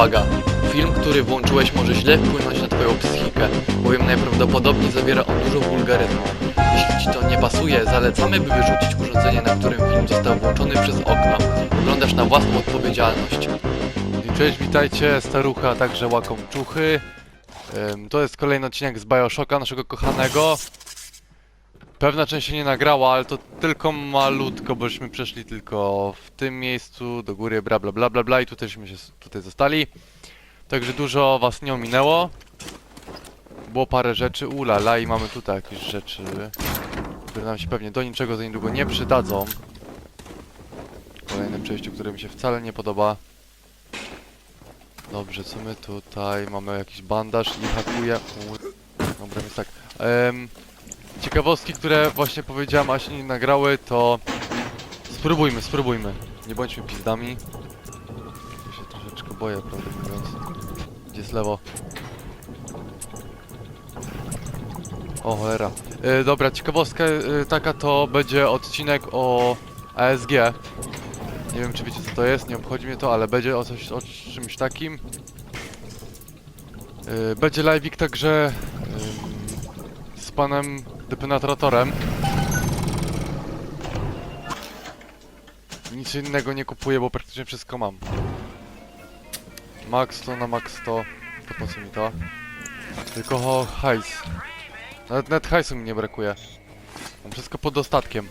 Uwaga! Film, który włączyłeś może źle wpłynąć na twoją psychikę, bowiem najprawdopodobniej zawiera on dużo wulgaryzmu. Jeśli ci to nie pasuje, zalecamy, by wyrzucić urządzenie, na którym film został włączony przez okno. Oglądasz na własną odpowiedzialność. Cześć, witajcie, starucha, a także łakomczuchy. To jest kolejny odcinek z Bioshocka, naszego kochanego. Pewna część się nie nagrała, ale to tylko malutko, bośmy przeszli tylko w tym miejscu, do góry, bla bla bla bla bla i tutejśmy się tutaj zostali. Także dużo was nie ominęło. Było parę rzeczy, ulala i mamy tutaj jakieś rzeczy, które nam się pewnie do niczego za niedługo nie przydadzą. Kolejne przejście, które mi się wcale nie podoba. Dobrze, co my tutaj? Mamy jakiś bandaż i hakuje. Dobra, więc tak. Em, ciekawostki, które właśnie powiedziałem, a się nie nagrały, to spróbujmy, spróbujmy. Nie bądźmy pizdami. Ja się troszeczkę boję, prawdę mówiąc. Gdzie jest lewo? O cholera. E, dobra, ciekawostka e, taka to będzie odcinek o ASG. Nie wiem czy wiecie co to jest, nie obchodzi mnie to, ale będzie o, coś, o czymś takim. Yy, będzie live'ik także ym, z panem depenetratorem. Nic innego nie kupuję, bo praktycznie wszystko mam. Max to na max to, to po co mi to? Tylko ho, hajs. Nawet, nawet hajsu mi nie brakuje. Mam wszystko pod dostatkiem.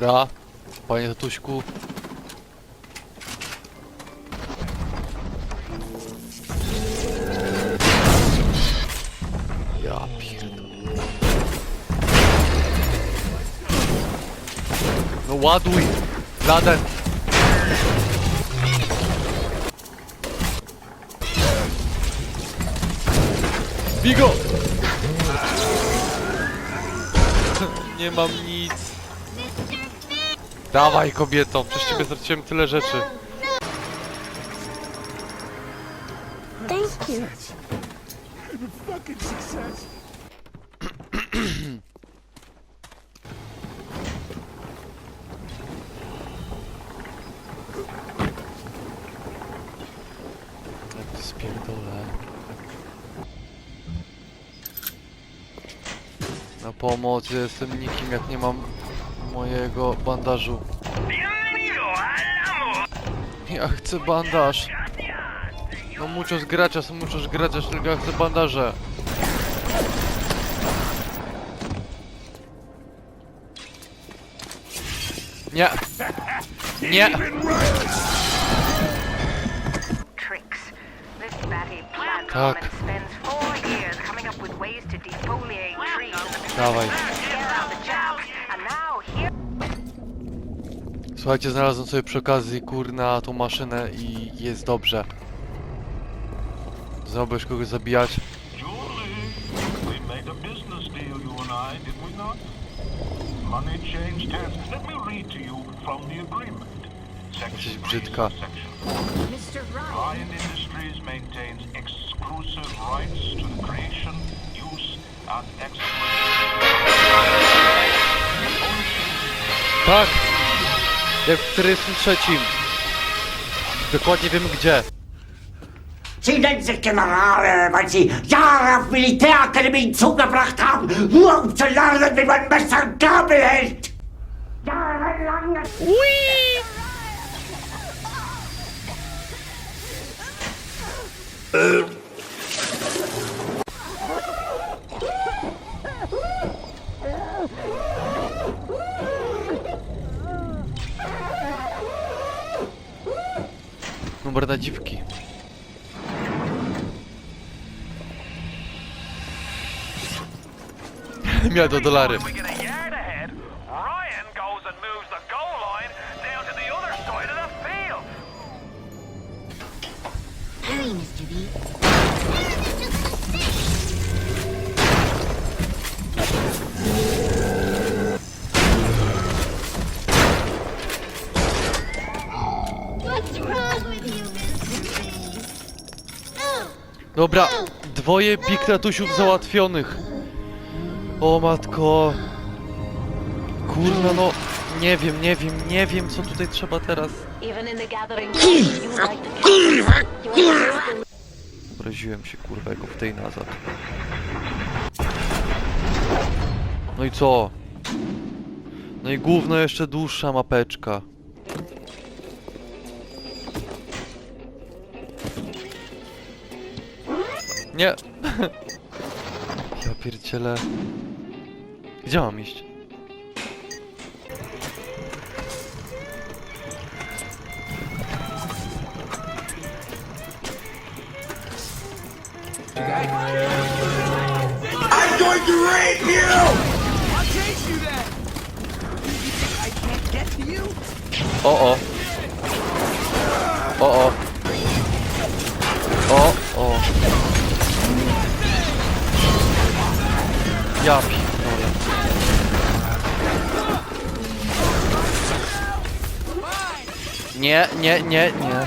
Dobra, panie tatuśku. Ja. No ładuj! Laden! Bigo! Nie mam nic. Dawaj kobieto, przez ciebie straciłem tyle rzeczy. Thank you. Spierdolę. Na pomoc, ja jestem nikim jak nie mam mojego bandażu. Ja chcę bandaż. No muchos gracias, muchos gracias, tylko ja chcę bandaże. Nie. Nie. Tak. woman Słuchajcie, znalazłem sobie przy okazji kurna tą maszynę i jest dobrze. Zrobisz kogoś zabijać? Julie, we made a business deal, you and I, did we not? Money changed hands. Let me read to you from the agreement. Jesteś brzydka. 3, section. Ryan Industries maintains exclusive rights to the creation, use, and exploitation. Tak! Jak w 43. Dokładnie wiemy gdzie. Sich Generale, weil sie Jahre auf Militärakademien zugebracht haben, nur um zu lernen, wie man Messer und Gabel hält. Jahrelang. Numer miliarda dolarów. Dobra, dwoje big załatwionych. O matko. Kurna no, nie wiem, nie wiem, nie wiem co tutaj trzeba teraz. Like to kill. Obraziłem się kurwa jako w tej nazad. No i co? No i główno jeszcze dłuższa mapeczka. Nie! ja pierdzielę. Gdzie mam iść? I'm going to rape you! I'll chase you then! You think I can't get to you? O oh. O oh. O oh. Yeah. Nie, nie, nie, nie.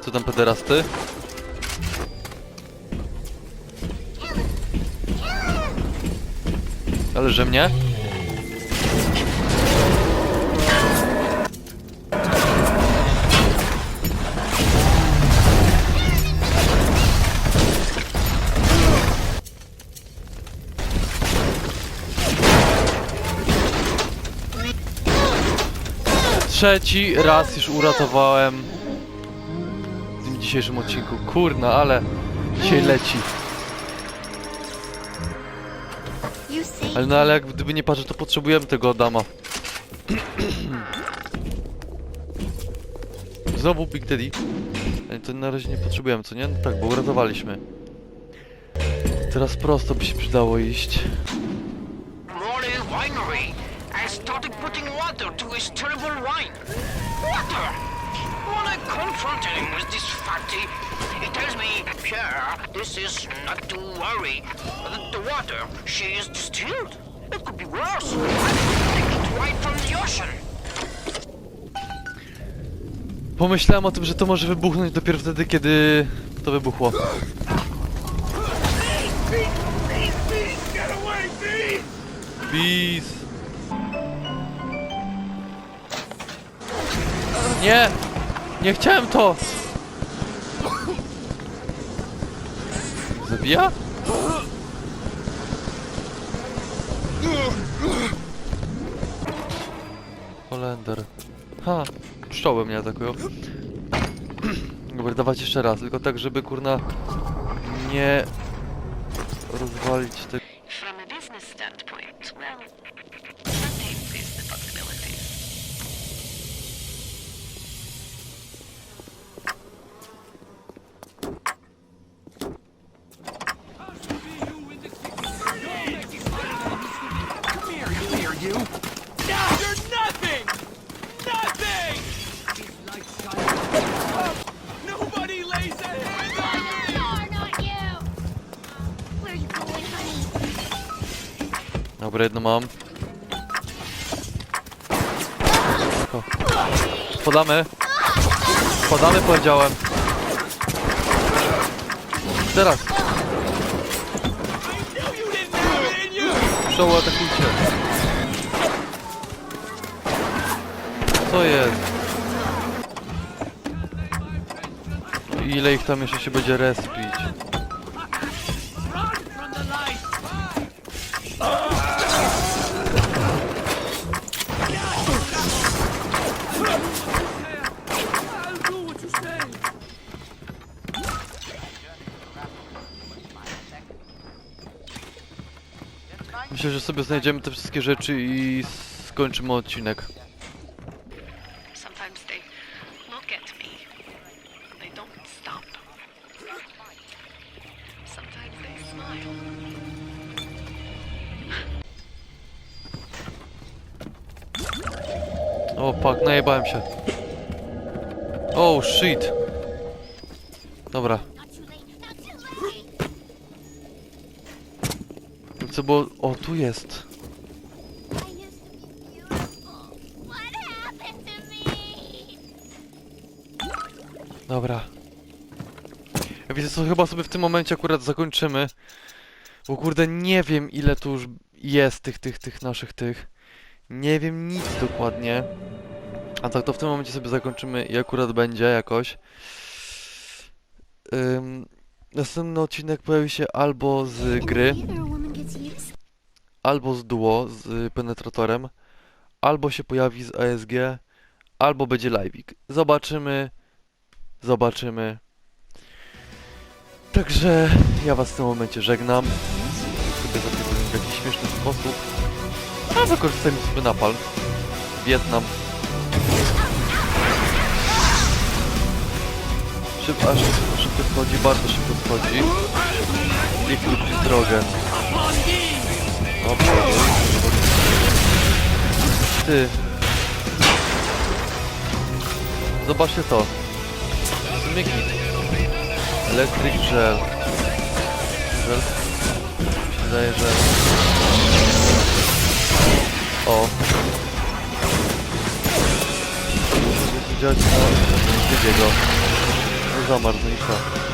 Co tam pederasty? Ale że mnie? Trzeci raz już uratowałem w tym dzisiejszym odcinku. Kurna, ale dzisiaj leci. Ale no ale jak gdyby nie patrzę, to potrzebujemy tego Adama. Znowu Big Daddy. Ale to na razie nie potrzebujemy, co nie? No tak, bo uratowaliśmy. Teraz prosto by się przydało iść. Water to his terrible wine. Water! When I confronted him with this fatty, he tells me, Pierre, this is not to worry. The, the water, she is distilled. It could be worse. Taking it right from the ocean. Pomyślałem o tym, że to może wybuchnąć dopiero wtedy, kiedy to wybuchło. Nie! Nie chciałem to! Zabija? Holender. Ha! Pszczoły mnie atakują. Dobra, dawać jeszcze raz, tylko tak, żeby kurna nie rozwalić tego. Dobra, jedno mam. O. Podamy. Podamy, powiedziałem. Teraz. Pszczoły atakujcie. Co jest? Ile ich tam jeszcze się będzie respić? Myślę, że sobie znajdziemy te wszystkie rzeczy i skończymy odcinek. O, fuck, najebałem się. Oh, shit. Dobra. Be beautiful. What happened to me? Dobra. Wiecie co, chyba sobie w tym momencie akurat zakończymy. Bo kurde, nie wiem ile tu już jest tych, tych, tych naszych tych. Nie wiem nic dokładnie. A tak to w tym momencie sobie zakończymy i akurat będzie jakoś. Ym, następny odcinek pojawi się albo z gry, Albo z duo, z penetratorem, albo się pojawi z ASG, albo będzie live'ik. Zobaczymy. Zobaczymy. Także ja was w tym momencie żegnam. Sobie zapiekuję w jakiś śmieszny sposób. A wykorzystajmy sobie napal. Wietnam. Szybko, szybko, szybko schodzi, bardzo szybko schodzi. Krótki drogę. Przodu. Ty. Zobaczcie to. Smykit. Electric Gel. Gel. Wydaje, że... O. Działać na Dydiego. No zamarzł, no i co?